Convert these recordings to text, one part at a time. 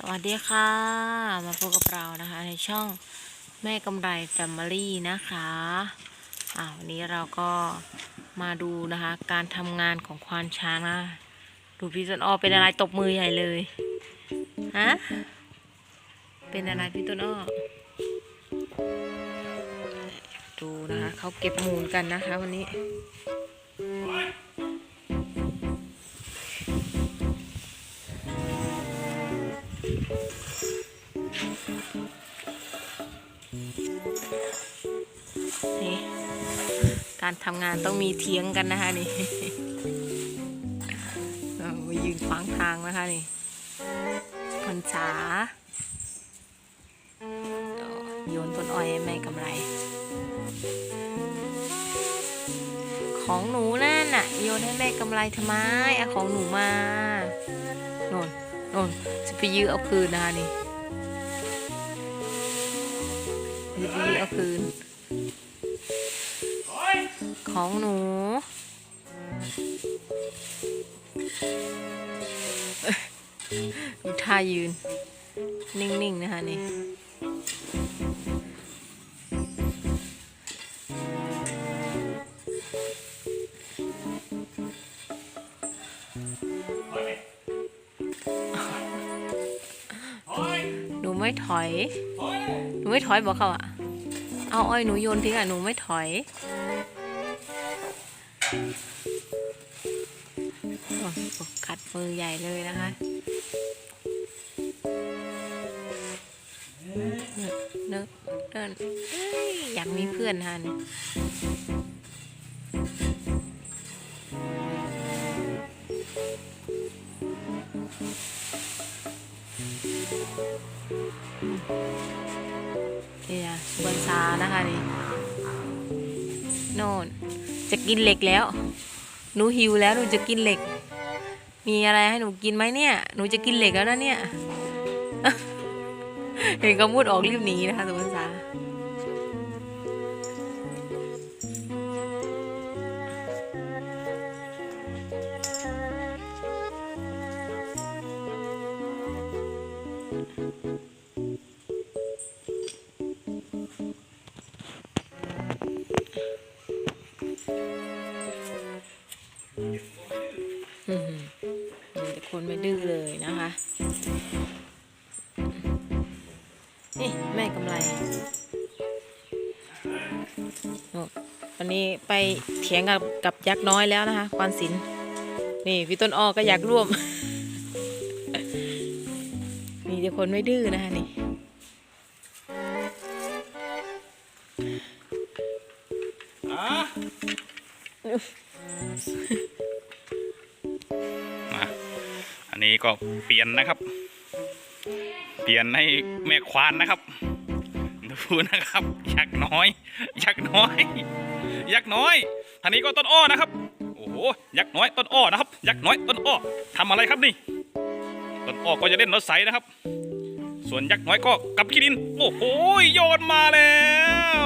สวัสดีค่ะ มาพบกับเรานะคะ ในช่องแม่กำไรแฟมิลี่นะคะอ่าวันนี้เราก็มาดูนะคะ การทำงานของควานช้างนะดูพี่ต้นอ้อเป็นอะไรตบมือใหญ่เลยฮะเป็นอะไรพี่ต้นอ้อดูนะคะเขาเก็บมูลกันนะคะ วันนี้ การทำงานต้องมีเถียงกันนะคะนี่มายืนขวางทางนะคะนี่คนช้าโยนต้นอ้อยให้แม่กำไร ของหนูนั่นน่ะ โยนให้แม่กำไรทำไมเอาของหนูมาโน่นโน่นจะไปยื้อเอาคืนนะคะนี่ยื้อเอาคืน ของหนู ดูท่ายืน นิ่ง ๆ นะคะนี่หนูไม่ถอย หนูไม่ถอยบอกเขาอะเอาอ้อยหนูโยนทิ้งอะหนูไม่ถอย กัดมือใหญ่เลยนะคะเนินเนินเอ้ยอยากมีเพื่อนฮะนี่นี่นะบนซานะคะนี่โน่น จะกินเหล็กแล้ว หนูหิวแล้วหนูจะกินเหล็ก มีอะไรให้หนูกินไหมเนี่ย หนูจะกินเหล็กแล้วนะเนี่ย เห็นก็มุดออกรีบหนีนะคะสุภาษาอือ มีแต่คนไม่ดื้อเลยนะคะ นี่แม่กำไรโน่นวันนี้ไปเถียงกับกับยักษ์น้อยแล้วนะคะควานศิลป์นี่พี่ต้นอ้อก็อยากร่วม มีแต่คนไม่ดื้อนะคะนี่ นี้ก็เปลี่ยนนะครับ เปลี่ยนให้แม่ควานนะครับ ดูนะครับ ยักษ์น้อย ยักษ์น้อย ยักษ์น้อยอันนี้ก็ต้นอ้อนะครับ โอ้โห ยักษ์น้อยต้นอ้อนะครับ ยักษ์น้อยต้นอ้อทำอะไรครับนี่ ต้นอ้อก็จะเล่นรถไสนะครับ ส่วนยักษ์น้อยก็กลับขี้ดิน โอ้โห โยนมาแล้ว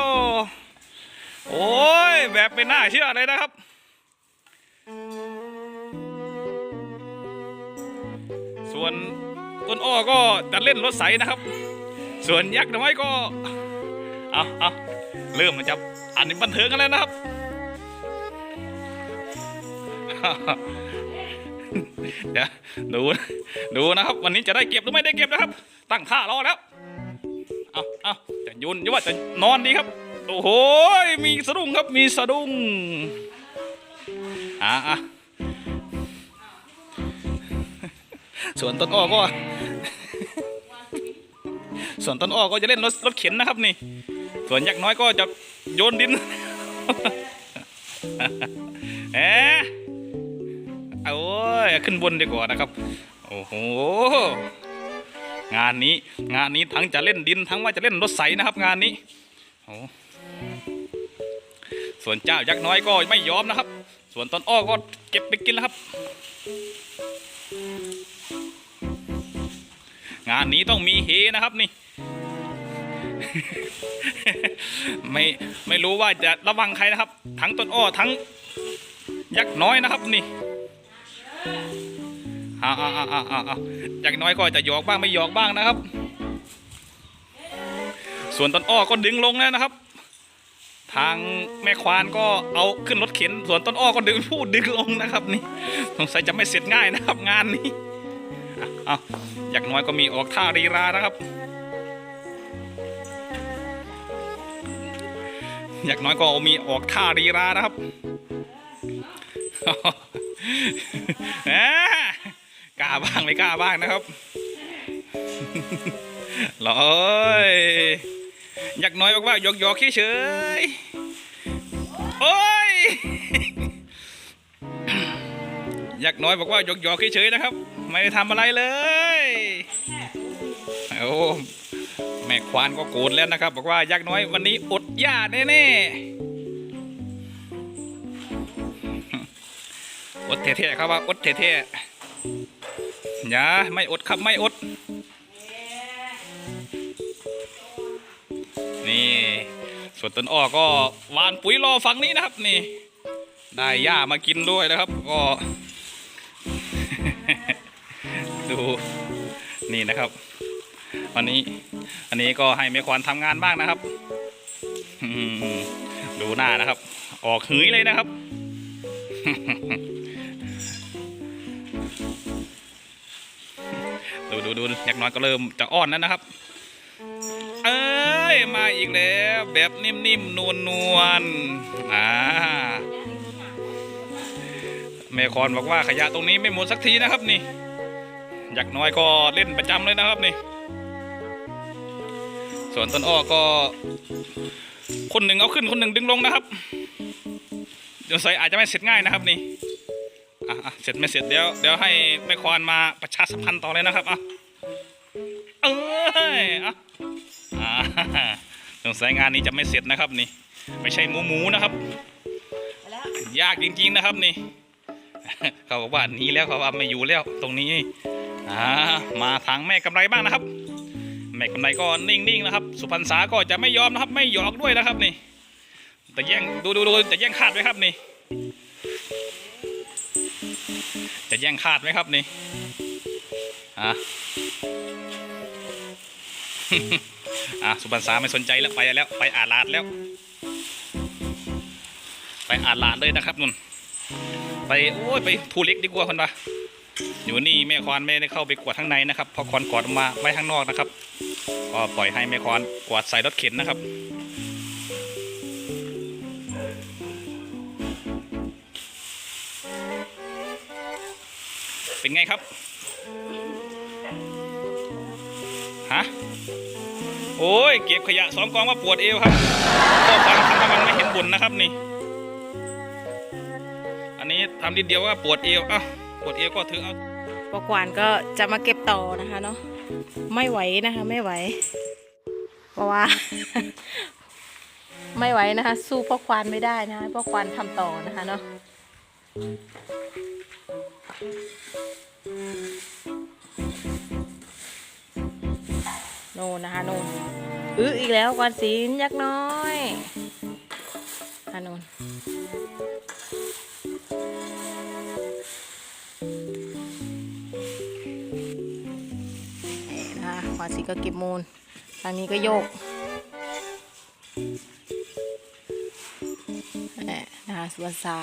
โอ้ย แบบไม่น่าเชื่อเลยนะครับ ส่วนต้นอ้อก็จะเล่นรถไสนะครับ ส่วนยักษ์น้อยก็เอาเอาเริ่มมันจะอันนี้บันเทิงกันแล้วนะครับ เดี๋ยวดูดูนะครับ วันนี้จะได้เก็บหรือไม่ได้เก็บนะครับ ตั้งท่ารอแล้วเอาเอาจะยุนหรือว่าจะนอนดีครับ โอ้โหมีสะดุ้งครับมีสะดุ้งอะอะ สวนต้นอ้อก็ สวนต้นอ้อก็จะเล่นรถรถเข็นนะครับนี่สวนยักษ์น้อยก็จะโยนดินเอ๊ะโอ้ยขึ้นบนดีกว่านะครับ โอ้โหงานนี้งานนี้ทั้งจะเล่นดินทั้งว่าจะเล่นรถใสนะครับ งานนี้โอ้ส่วนเจ้ายักษ์น้อยก็ไม่ยอมนะครับ ส่วนต้นอ้อก็เก็บไปกินแล้วครับ งานนี้ต้องมีเฮนะครับนี่ ไม่ไม่รู้ว่าจะระวังใครนะครับ ทั้งต้นอ้อทั้งยักษ์น้อยนะครับนี่เอาเอาอาเอาอาเอาอย่างน้อยก็จะหยอกบ้างไม่หยอกบ้างนะครับ ส่วนต้นอ้อก็ดึงลงแล้วนะครับทางแม่ควานก็เอาขึ้นรถเข็น ส่วนต้นอ้อก็ดึงพูดดึงลงนะครับนี่สงสัยจะไม่เสร็จง่ายนะครับงานนี้อะเอา อย่างน้อยก็มีออกท่ารีรานะครับ อย่างน้อยก็มีออกท่ารีรานะครับกล้าบ้างไม่กล้าบ้างนะครับลอยอยากน้อยบอกว่าหยอกหยอกเฉยๆโอ้ยอยากน้อยบอกว่าหยอกหยอกเฉยๆนะครับ ไม่ได้ทำอะไรเลย โอ้แม่ควานก็โกรธแล้วนะครับ บอกว่ายักษ์น้อยวันนี้อดหญ้าแน่ๆอดเท่ๆครับว่าอดเท่ๆอย่าไม่อดครับไม่อด นี่ ส่วนต้นอ้อก็วานปุ๋ยรอฝั่งนี้นะครับ นี่ ได้หญ้ามากินด้วยนะครับ ก็ ดูนี่นะครับ วันนี้ อันนี้ก็ให้แม่ควานทำงานบ้างนะครับดูหน้านะครับ ออกหืยเลยนะครับ ดูดูดูอยากน้อยก็เริ่มจะอ้อนแล้วนะครับ เอ้ยมาอีกแล้ว แบบนิ่มๆนวลๆอ่าแม่คอนบอกว่าขยะตรงนี้ไม่หมดสักทีนะครับนี่อยากน้อยก็เล่นประจำเลยนะครับนี่ ส่วนต้นอ้อก็ คนหนึ่งเอาขึ้นคนหนึ่งดึงลงนะครับเดี๋ยวใส่อาจจะไม่เสร็จง่ายนะครับนี่อะเสร็จไม่เสร็จเดี๋ยวเดี๋ยวให้แม่ควานมาประชาสัมพันธ์ต่อเลยนะครับอะเอ้ยอะสงสัยงานนี้จะไม่เสร็จนะครับนี่ ไม่ใช่หมูหมูนะครับยากจริงๆนะครับนี่เขาบอกว่าหนี้แล้วเขาว่าไม่อยู่แล้วตรงนี้อ่ามาทางแม่กำไรบ้างนะครับ ม่กำไรก็นิ่งๆนะครับ สุพรรณษาก็จะไม่ยอมนะครับ ไม่หยอกด้วยนะครับนี่ แต่แย่งดูดูดูจะแย่งคาดไหมครับนี่จะแย่งคาดไหมครับนี่อะอะสุพรรณษาไม่สนใจแล้วไปแล้ว ไปอาลาดแล้ว ไปอาลาดเลยนะครับนุ่นไปโอ้ยไปภูเล็กดีกว่าคนปะ อยู่นี่แม่ควานไม่ได้เข้าไปกวาดข้างในนะครับเพอควานกวาดมาไว้ข้างนอกนะครับ ก็ปล่อยให้แม่ควานกวาดใส่รถเข็นนะครับเป็นไงครับ ฮะ โอ้ย เก็บขยะสองกองมาปวดเอวครับก็ฟังทำให้มันไม่เห็นบุญนะครับนี่ อันนี้ทำนิดเดียวก็ปวดเอวอะปวดเอวก็ถือเอา ปกวานก็จะมาเก็บต่อนะคะเนาะไม่ไหวนะคะไม่ไหว เพราะว่า ไม่ไหวนะคะ สู้พ่อควานไม่ได้นะคะพ่อควานทำต่อนะคะเนาะโน่นนะคะโน่นอื้ออีกแล้วกวานศีลยักษ์น้อย วาสีก็เก็บมูลทางนี้ก็โยกนี่นะคะสวนสา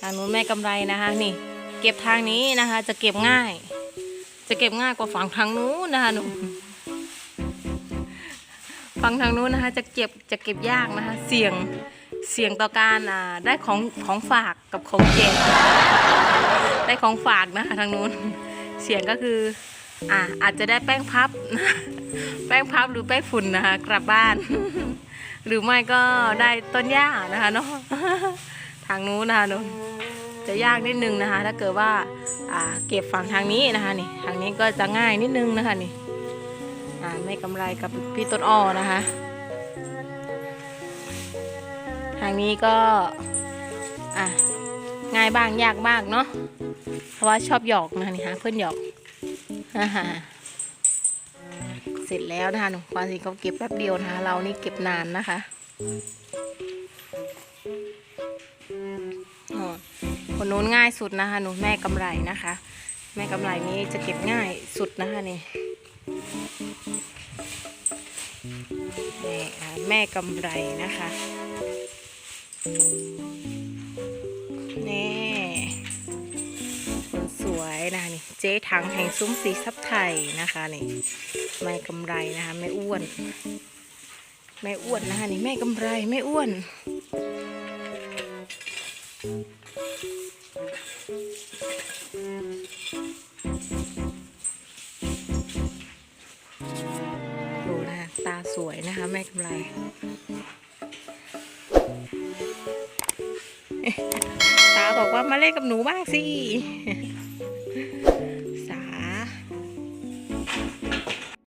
ทางนู้นแม่กำไรนะคะ นี่ เก็บทางนี้นะคะ จะเก็บง่าย จะเก็บง่ายกว่าฝั่งทางนู้นนะคะหนูฝั่งทางนู้นนะคะ จะเก็บจะเก็บยากนะคะ เสี่ยงเสี่ยงต่อการอ่าได้ของของฝากกับของแจกได้ของฝากนะคะทางนู้นเสี่ยงก็คือ อ่าอาจจะได้แป้งพับ แป้งพับหรือแป้งฝุ่นนะคะ กลับบ้าน หรือไม่ก็ได้ต้นหญ้านะคะเนาะทางนู้นนะคะนู้นจะยากนิดนึงนะคะ ถ้าเกิดว่าเก็บฝั่งทางนี้นะคะนี่ทางนี้ก็จะง่ายนิดนึงนะคะนี่ไม่กำไรกับพี่ต้นอ้อนะคะ ทางนี้ก็ง่ายบ้างยากบ้างเนาะเพราะว่าชอบหยอกนะคะนี่ฮะเพื่อนหยอก เสร็จแล้วนะคะหนูความจริงเขาเก็บแป๊บเดียวนะคะ เรานี่เก็บนานนะคะอ๋อคนนู้นง่ายสุดนะคะ หนูแม่กำไรนะคะ แม่กำไรนี้จะเก็บง่ายสุดนะคะนี่แม่กำไรนะคะ เจ๊ถังแห่งซุ้มสีซับไทยนะคะนี่แม่กำไรนะคะแม่อ้วนแม่อ้วนนะคะนี่แม่กำไรแม่อ้วน ดูนะคะตาสวยนะคะแม่กำไรตาบอกว่ามาเล่นกับหนูบ้างสิ